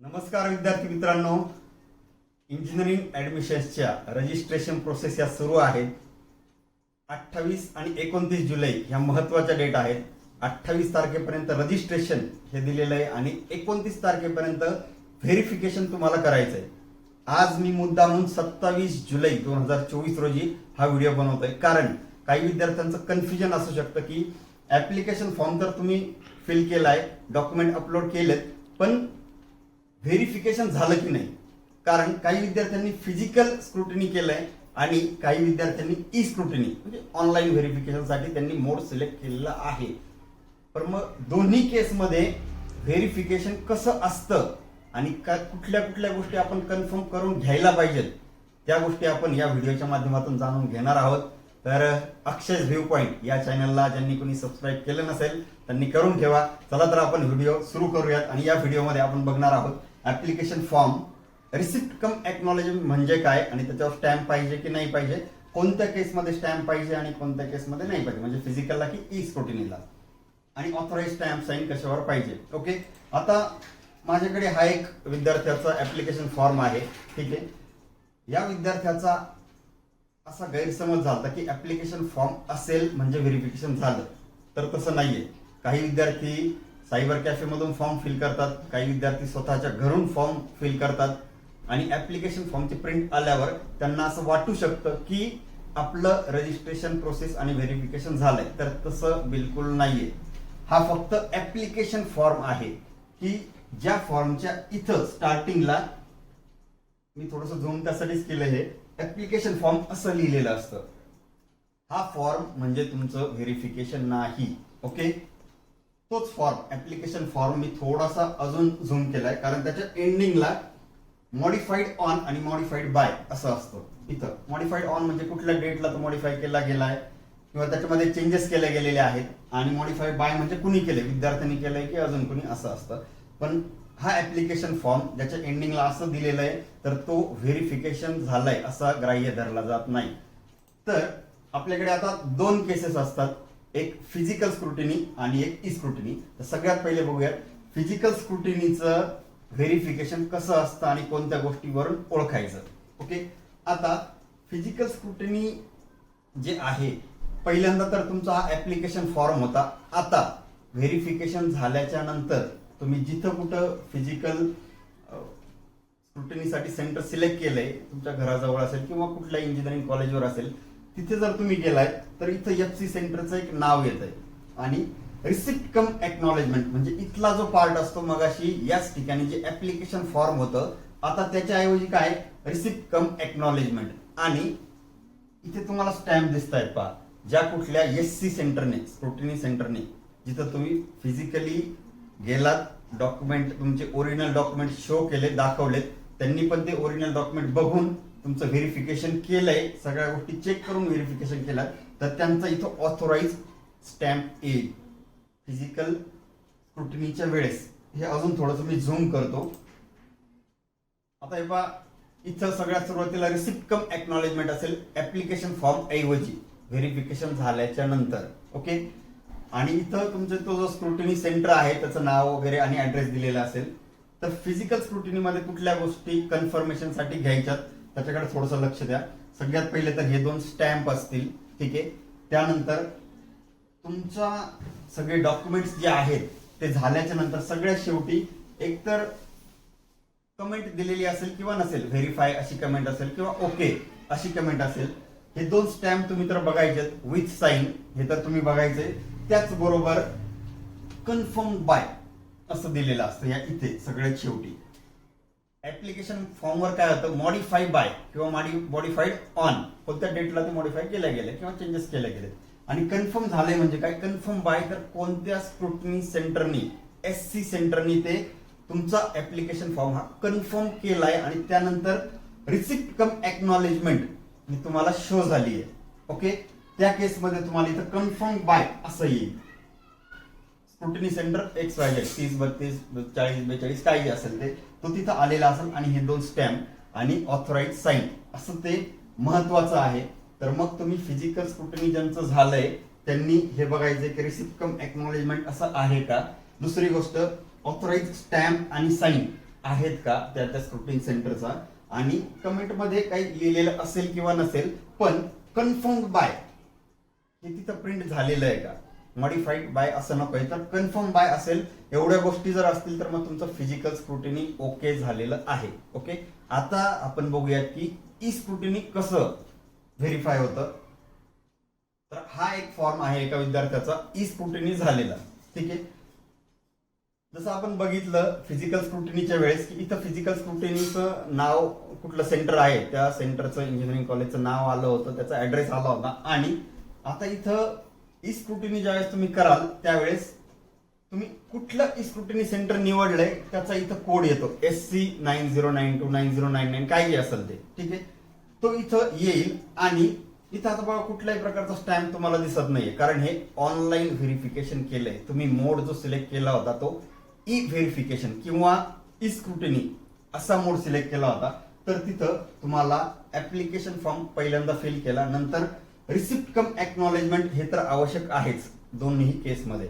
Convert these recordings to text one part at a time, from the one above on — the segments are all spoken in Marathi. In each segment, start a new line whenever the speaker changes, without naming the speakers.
नमस्कार विद्यार्थी मित्रांनो. इंजिनिअरिंग ॲडमिशन्सच्या रजिस्ट्रेशन प्रोसेस या सुरू आहेत. अठ्ठावीस आणि एकोणतीस जुलै ह्या महत्त्वाच्या डेट आहेत. अठ्ठावीस तारखेपर्यंत रजिस्ट्रेशन हे दिलेलं आहे आणि एकोणतीस तारखेपर्यंत व्हेरिफिकेशन तुम्हाला करायचं आहे. आज मी मुद्दामून सत्तावीस जुलै दोन हजार चोवीस रोजी हा व्हिडिओ बनवतोय. कारण काही विद्यार्थ्यांचं कन्फ्युजन असू शकतं की ॲप्लिकेशन फॉर्म तर तुम्ही फिल केला आहे डॉक्युमेंट अपलोड केलेत पण व्हेरिफिकेशन झालं की नाही? कारण काही विद्यार्थ्यांनी फिजिकल स्क्रुटिनी आहे आणि काही विद्यार्थ्यांनी ई स्क्रुटिनी म्हणजे ऑनलाईन व्हेरिफिकेशनसाठी त्यांनी मोड सिलेक्ट केलेला आहे. पण मग दोन्ही केसमध्ये व्हेरिफिकेशन कसं असतं आणि का कुठल्या कुठल्या गोष्टी आपण कन्फर्म करून घ्यायला पाहिजेत त्या गोष्टी आपण या व्हिडिओच्या माध्यमातून जाणून घेणार आहोत. तर अक्षय व्ह्यू पॉईंट या चॅनलला ज्यांनी कोणी सबस्क्राईब केलं नसेल त्यांनी करून ठेवा. चला तर आपण व्हिडिओ सुरू करूयात आणि या व्हिडिओमध्ये आपण बघणार आहोत application form receipt cum acknowledgement म्हणजे काय आणि त्याच्यावर स्टॅम्प पाहिजे की नाही पाहिजे? कोणत्या केसमध्ये स्टॅम्प पाहिजे आणि कोणत्या केसमध्ये नाही पाहिजे? म्हणजे फिजिकलला की ई स्क्रुटिनीला आणि ऑथोराइज स्टॅम्प साईन कशावर पाहिजे? ओके आता माझ्याकडे हा एक विद्यार्थ्याचा ऍप्लिकेशन फॉर्म आहे. ठीक आहे? या विद्यार्थ्याचा असा गैरसमज झाला की ऍप्लिकेशन फॉर्म असेल म्हणजे व्हेरिफिकेशन झालं. तर तसं नाहीये. काही विद्यार्थी सायबर कॅफेमधून फॉर्म फिल करतात. काही विद्यार्थी स्वतःच्या घरून फॉर्म फिल करतात. आणि ऍप्लिकेशन फॉर्मची प्रिंट आल्यावर त्यांना असं वाटू शकतं की आपलं रजिस्ट्रेशन प्रोसेस आणि व्हेरिफिकेशन झालंय. तर तसं बिलकुल नाहीये. हा फक्त ऍप्लिकेशन फॉर्म आहे की ज्या फॉर्मच्या इथं स्टार्टिंगला मी थोडस झूम त्यासाठीच केलं हे. ऍप्लिकेशन फॉर्म असं लिहिलेलं असतं. हा फॉर्म म्हणजे तुमचं व्हेरिफिकेशन नाही. ओके तोच फॉर्म ऍप्लिकेशन फॉर्म मी थोडासा अजून झूम केलाय. कारण त्याच्या एंडिंगला मॉडिफाईड ऑन आणि मॉडिफाईड बाय असं असतं. इथं. मॉडिफाईड ऑन म्हणजे कुठल्या डेटला तो मॉडिफाय केला गेलाय? किंवा त्याच्यामध्ये चेंजेस केले गेलेले आहेत. आणि मॉडिफाईड बाय म्हणजे कुणी केले विद्यार्थ्यांनी केलंय की अजून कुणी? असं असतं. पण हा ऍप्लिकेशन फॉर्म ज्याच्या एंडिंगला असं दिलेलं आहे तर तो व्हेरिफिकेशन झालाय असा ग्राह्य धरला जात नाही. तर आपल्याकडे आता दोन केसेस असतात. एक फिजिकल स्क्रुटिनी आणि एक ई स्क्रुटिनी तर सगळ्यात पहिले बघूयात फिजिकल स्क्रुटिनीचं व्हेरिफिकेशन कसं असतं आणि कोणत्या गोष्टीवरून ओळखायचं. ओके आता फिजिकल स्क्रुटिनी जे आहे पहिल्यांदा तर तुमचा हा ऍप्लिकेशन फॉर्म होता. आता व्हेरिफिकेशन झाल्याच्यानंतर तुम्ही जिथं कुठं फिजिकल स्क्रुटिनीसाठी सेंटर सिलेक्ट केलंय तुमच्या घराजवळ असेल किंवा कुठल्या इंजिनिअरिंग कॉलेजवर असेल तिथे जर तुम्ही गेलाय तर इथं एफ सी सेंटरचं एक नाव येत आहे आणि रिसिप्ट कम एक्नॉलेजमेंट म्हणजे इथला जो पार्ट असतो मगाशी याच ठिकाणी जे ऍप्लिकेशन फॉर्म होतं आता त्याच्याऐवजी काय? रिसिप्ट कम एक्नॉलेजमेंट आणि इथे तुम्हाला स्टॅम्प दिसत आहेत पहा ज्या कुठल्या एस सी सेंटरने स्क्रुटिनी सेंटरने जिथं तुम्ही फिजिकली गेलात डॉक्युमेंट तुमचे ओरिजिनल डॉक्युमेंट शो केले दाखवलेत त्यांनी पण ते ओरिजिनल डॉक्युमेंट बघून तुमचं व्हेरिफिकेशन केलंय सगळ्या गोष्टी चेक करून व्हेरिफिकेशन केलं तर त्यांचा इथं ऑथोराईज स्टॅम्प येईल फिजिकल स्क्रुटिनीच्या वेळेस. हे अजून थोडंसं मी झूम करतो. आता हे पहा इथं सगळ्यात सुरुवातीला रिसिप्ट कम एक्नॉलेजमेंट असेल ऍप्लिकेशन फॉर्म ऐवजी व्हेरिफिकेशन झाल्याच्यानंतर ओके आणि इथं तुमचं तो जो स्क्रुटिनी सेंटर आहे त्याचं नाव वगैरे आणि ऍड्रेस दिलेला असेल तर फिजिकल स्क्रुटिनीमध्ये कुठल्या गोष्टी कन्फर्मेशनसाठी घ्यायच्यात? त्याच्याकडे थोडंसं लक्ष द्या. सगळ्यात पहिले तर हे दोन स्टॅम्प असतील ठीक आहे? त्यानंतर तुमचा सगळे डॉक्युमेंट्स जे आहेत ते झाल्याच्यानंतर सगळ्यात शेवटी एकतर कमेंट दिलेली असेल किंवा नसेल व्हेरीफाय अशी कमेंट असेल किंवा ओके अशी कमेंट असेल हे दोन स्टॅम्प तुम्ही तर बघायचे विथ साईन हे तर तुम्ही बघायचे त्याचबरोबर कन्फर्म बाय असं दिलेलं असतं या इथे सगळ्यात शेवटी. ऍप्लिकेशन फॉर्मवर काय होतं? मॉडिफाय बाय किंवा मॉडिफाईड ऑन कोणत्या डेटला ते मॉडिफाय केल्या गेले किंवा चेंजेस केले गेले आणि कन्फर्म झालंय म्हणजे काय? कन्फर्म बाय तर कोणत्या स्क्रुटनी सेंटरनी एस सी सेंटरनी ते तुमचा ऍप्लिकेशन फॉर्म हा कन्फर्म केलाय आणि त्यानंतर रिसिप्ट कम एक्नॉलेजमेंट तुम्हाला शो झाली आहे. ओके त्या केसमध्ये तुम्हाला इथं कन्फर्म बाय असं येईल. Scrutiny centre X Y Z तीस बत्तीस चाळीस बेचाळीस काही असेल ते. तो तिथं आलेला असेल आणि हे दोन स्टॅम्प आणि ऑथोराईड साईन असं ते महत्वाचं आहे. तर मग तुम्ही फिजिकल स्क्रुटनी ज्यांचं झालंय त्यांनी हे बघायचे की रिसिप्ट कम एक्नॉलेजमेंट असं आहे का? दुसरी गोष्ट ऑथोराईज स्टॅम्प आणि साईन आहेत का त्या त्या स्क्रुटिंग सेंटरचा आणि कमेंटमध्ये काही लिहिलेलं असेल किंवा नसेल पण कन्फर्म बाय हे तिथं प्रिंट झालेलं आहे का? मॉडिफाईड बाय असं नको आहे. तर कन्फर्म बाय असेल एवढ्या गोष्टी जर असतील तर मग तुमचं फिजिकल स्क्रुटिनी ओके झालेलं आहे. ओके आता आपण बघूयात की ई स्क्रुटिनी कसं व्हेरीफाय होतं? तर हा एक फॉर्म आहे एका विद्यार्थ्याचा ई स्क्रुटिनी झालेला. ठीक आहे? जसं आपण बघितलं फिजिकल स्क्रुटिनीच्या वेळेस की इथं फिजिकल स्क्रुटिनीचं नाव कुठलं सेंटर आहे त्या सेंटरचं इंजिनिअरिंग कॉलेजचं नाव आलं होतं त्याचा ऍड्रेस आला होता. आणि आता इथं ई स्क्रुटिनी ज्यावेळेस तुम्ही कराल त्यावेळेस तुम्ही कुठलं ई स्क्रुटिनी सेंटर निवडलंय त्याचा इथं कोड येतो. S C nine zero nine two nine zero nine nine काही असेल ते. ठीक आहे? तो इथं येईल आणि इथं आता बघा कुठल्याही प्रकारचा स्टॅम्प तुम्हाला दिसत नाहीये. कारण हे ऑनलाईन व्हेरिफिकेशन केलंय. तुम्ही मोड जो सिलेक्ट केला होता तो ई व्हेरिफिकेशन किंवा ई स्क्रुटिनी असा मोड सिलेक्ट केला होता. तर तिथं तुम्हाला ऍप्लिकेशन फॉर्म पहिल्यांदा फिल केला. नंतर रिसिप्ट कम एक्नॉलेजमेंट हे तर आवश्यक आहेच दोन्ही केसमध्ये.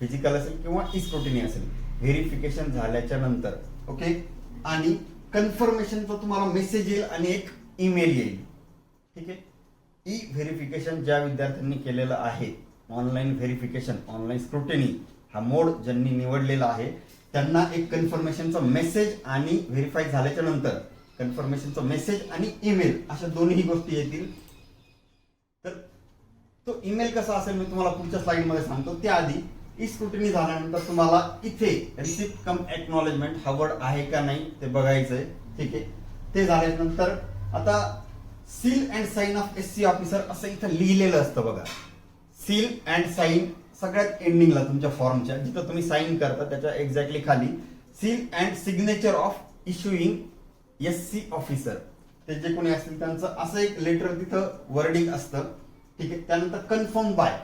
फिजिकल असेल किंवा इस्क्रुटिनी असेल. व्हेरिफिकेशन झाल्याच्यानंतर ओके? आणि कन्फर्मेशनचा तुम्हाला मेसेज येईल आणि एक ईमेल येईल. ठीक आहे? ई व्हेरिफिकेशन ज्या विद्यार्थ्यांनी केलेलं आहे ऑनलाईन व्हेरिफिकेशन ऑनलाईन स्क्रुटिनी हा मोड ज्यांनी निवडलेला आहे त्यांना एक कन्फर्मेशनचा मेसेज आणि व्हेरीफाय झाल्याच्यानंतर कन्फर्मेशनचा मेसेज आणि ईमेल अशा दोन्ही गोष्टी येतील. तर तो ईमेल कसा असेल मी तुम्हाला पुढच्या स्लाईडमध्ये सांगतो. त्याआधी ई स्क्रुटिनी झाल्यानंतर तुम्हाला इथे रिसिप्ट कम एक्नॉलेजमेंट हा वर्ड आहे का नाही ते बघायचंय. ठीक आहे? ते झाल्यानंतर आता seal and sign off S C officer असं इथं लिहिलेलं असतं बघा. सील अँड साईन सगळ्यात एंडिंगला तुमच्या फॉर्मच्या जिथं तुम्ही साईन करता त्याच्या एक्झॅक्टली खाली. Seal and signature of issuing S C officer ते जे कोणी असतील त्यांचं असं एक लेटर तिथं वर्डिंग असतं. ठीक आहे त्यानंतर कन्फर्म बाय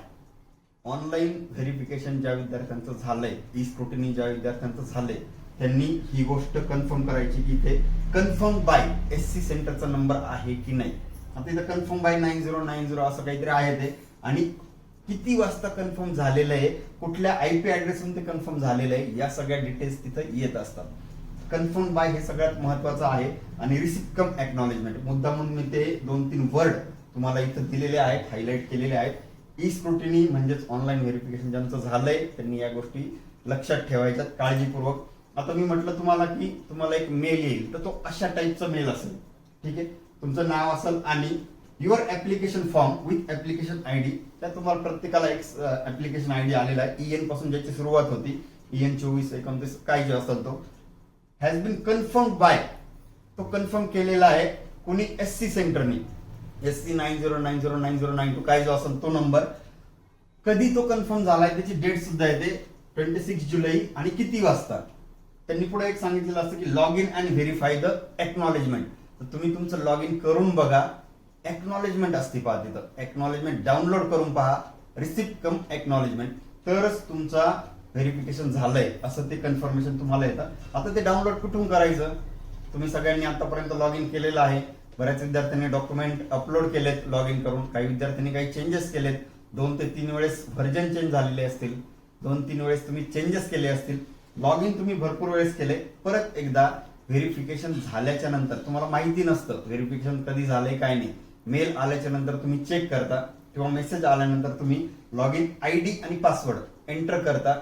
ऑनलाईन व्हेरिफिकेशन ज्या विद्यार्थ्यांचं झालंय ई स्क्रुटिनी ज्या विद्यार्थ्यांचं झालंय त्यांनी ही गोष्ट कन्फर्म करायची की इथे कन्फर्म बाय एस सी सेंटरचा नंबर आहे की नाही. आता इथं confirm by nine zero nine zero असं काहीतरी आहे ते. आणि किती वाजता कन्फर्म झालेलं आहे कुठल्या आय पी ऍड्रेसवरून ते कन्फर्म झालेलं आहे या सगळ्या डिटेल्स तिथं येत असतात. कन्फर्म बाय हे सगळ्यात महत्वाचं आहे. आणि रिसिप्ट कम एक्नॉलेजमेंट मुद्दा म्हणून मी ते दोन तीन वर्ड तुम्हाला इथं दिलेले आहेत हायलाईट केलेले आहेत. ई स्क्रुटिनी म्हणजेच ऑनलाईन व्हेरिफिकेशन ज्यांचं झालंय त्यांनी या गोष्टी लक्षात ठेवायच्यात काळजीपूर्वक. आता मी म्हटलं तुम्हाला की तुम्हाला एक मेल येईल तर तो अशा टाईपचा मेल असेल. ठीक आहे? तुमचं नाव असेल आणि your application form with application I D त्यात तुम्हाला प्रत्येकाला एक ऍप्लिकेशन आय डी आलेला आहे. ई एनपासून ज्याची सुरुवात होती ई एन चोवीस एकोणतीस काय जे असेल तो. हॅज बिन कन्फर्म बाय तो कन्फर्म केलेला आहे कोणी S C सेंटरनी S C nine zero nine zero nine zero nine two काय जो असेल तो नंबर कधी तो कन्फर्म झालाय त्याची डेट सुद्धा येते ट्वेंटी सिक्स जुलै आणि किती वाजता. त्यांनी पुढे एक सांगितलेलं असतं की log in and verify the acknowledgement तर तुम्ही तुमचं लॉग इन करून बघा. एक्नॉलेजमेंट असते पहा तिथं. एक्नॉलेजमेंट डाउनलोड करून पहा. रिसिप्ट कम एक्नॉलेजमेंट तरच तुमचा व्हेरिफिकेशन झालंय असं ते कन्फर्मेशन तुम्हाला येतं. आता ते डाउनलोड कुठून करायचं? तुम्ही सगळ्यांनी आतापर्यंत लॉग इन केलेलं आहे. बऱ्याच विद्यार्थ्यांनी डॉक्युमेंट अपलोड केलेत लॉग इन करून. काही विद्यार्थ्यांनी काही चेंजेस केलेत. दोन ते तीन वेळेस व्हर्जन चेंज झालेले असतील. दोन तीन वेळेस तुम्ही चेंजेस केले असतील. लॉग इन तुम्ही भरपूर वेळेस केले. परत एकदा व्हेरिफिकेशन झाल्याच्यानंतर तुम्हाला माहिती नसतं व्हेरिफिकेशन कधी झालंय काय नाही. मेल आल्याच्यानंतर तुम्ही चेक करता किंवा मेसेज आल्यानंतर तुम्ही लॉग इन आय डी आणि पासवर्ड एंटर करता.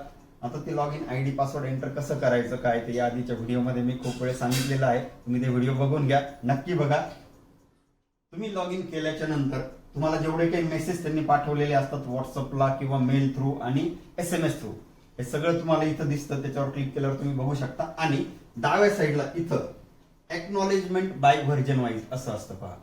आता ते log in I D password enter कसं करायचं काय ते या आधीच्या व्हिडिओमध्ये मी खूप वेळेस सांगितलेलं आहे. तुम्ही ते व्हिडिओ बघून घ्या. नक्की बघा. तुम्ही लॉग इन केल्याच्यानंतर तुम्हाला जेवढे काही मेसेज त्यांनी पाठवलेले असतात व्हॉट्सअपला किंवा मेल थ्रू आणि एस एम एस थ्रू हे सगळं तुम्हाला इथं दिसतं. त्याच्यावर क्लिक केल्यावर तुम्ही बघू शकता. आणि डाव्या साईडला इथं एक्नॉलेजमेंट बाय व्हर्जन वाईज असं असतं पहा.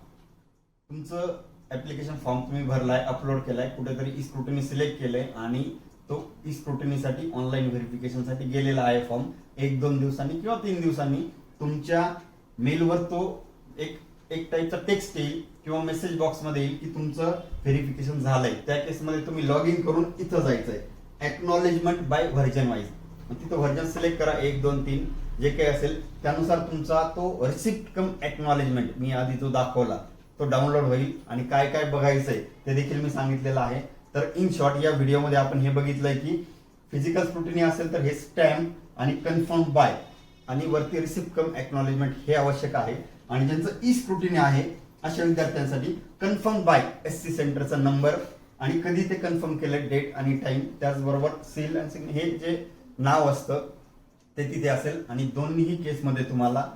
तुमचं ऍप्लिकेशन फॉर्म तुम्ही भरलाय अपलोड केलाय कुठेतरी स्क्रुटनी सिलेक्ट केलंय आणि तो स्क्रुटनीसाठी ऑनलाईन व्हेरिफिकेशनसाठी गेलेला आहे फॉर्म एक दोन दिवसांनी किंवा तीन दिवसांनी तुमच्या मेलवर तो एक एक टाईपचा टेक्स्ट येईल किंवा मेसेज बॉक्समध्ये येईल की तुमचं व्हेरिफिकेशन झालंय. त्या केसमध्ये तुम्ही लॉग इन करून इथं जायचंय. एक्नॉलेजमेंट बाय व्हर्जन वाईज तिथं व्हर्जन सिलेक्ट करा. एक दोन तीन जे काही असेल त्यानुसार तुमचा तो रिसिप्ट कम एक्नॉलेजमेंट मी आधी जो दाखवला तो डाउनलोड होईल. आणि काय काय बघायचंय ते देखील मी सांगितलेलं आहे. तर इन शॉर्ट या व्हिडिओमध्ये आपण हे बघितलंय की फिजिकल स्क्रुटिनी असेल तर हे स्टॅम्प आणि कन्फर्म बाय आणि वरती रिसिप्ट कम एक्नॉलेजमेंट हे आवश्यक आहे. आणि ज्यांचं ई स्क्रुटिनी आहे अशा विद्यार्थ्यांसाठी कन्फर्म बाय एस सी सेंटरचा नंबर आणि कधी ते कन्फर्म केलं डेट आणि टाइम त्याचबरोबर सील अँड सिग्न हे जे नाव असतं ते तिथे असेल. आणि दोन्हीही केसमध्ये तुम्हाला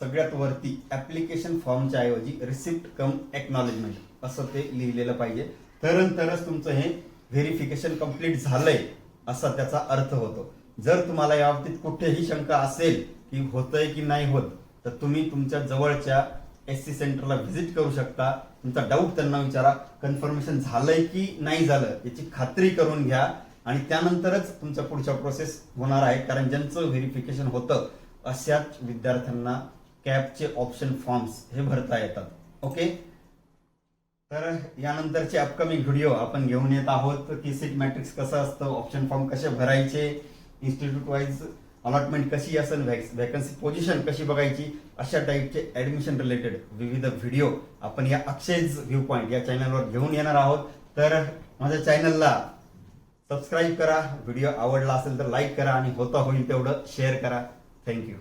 सगळ्यात वरती ऍप्लिकेशन फॉर्मच्या ऐवजी रिसिप्ट कम एक्नॉलेजमेंट असं ते लिहिलेलं पाहिजे. तरच तुमचं हे व्हेरिफिकेशन कंप्लीट झालंय असा त्याचा अर्थ होतो. जर तुम्हाला या बाबतीत कुठेही शंका असेल की होतंय की नाही होत तर तुम्ही तुमच्या जवळच्या एस सी सेंटरला व्हिजिट करू शकता. तुमचा डाऊट त्यांना विचारा कन्फर्मेशन झालंय की नाही झालं याची खात्री करून घ्या. आणि त्यानंतरच तुमच्या पुढच्या प्रोसेस होणार आहे कारण ज्यांचं व्हेरिफिकेशन होतं अशाच विद्यार्थ्यांना कॅबचे ऑप्शन फॉर्म्स हे भरता येतात. ओके? तर यानंतरचे अपकमिंग व्हिडिओ आपण घेऊन येत आहोत. की सीट मॅट्रिक्स कसं असतं ऑप्शन फॉर्म कसे भरायचे इन्स्टिट्यूट वाईज अलॉटमेंट कशी असेल व्हॅकन्सी पोझिशन कशी बघायची अशा टाईपचे ऍडमिशन रिलेटेड विविध व्हिडिओ आपण या अक्षयज व्ह्यू पॉईंट या चॅनलवर घेऊन येणार आहोत. तर माझ्या चॅनलला सबस्क्राईब करा. व्हिडिओ आवडला असेल तर लाईक करा आणि होता होईल तेवढं शेअर करा. थँक्यू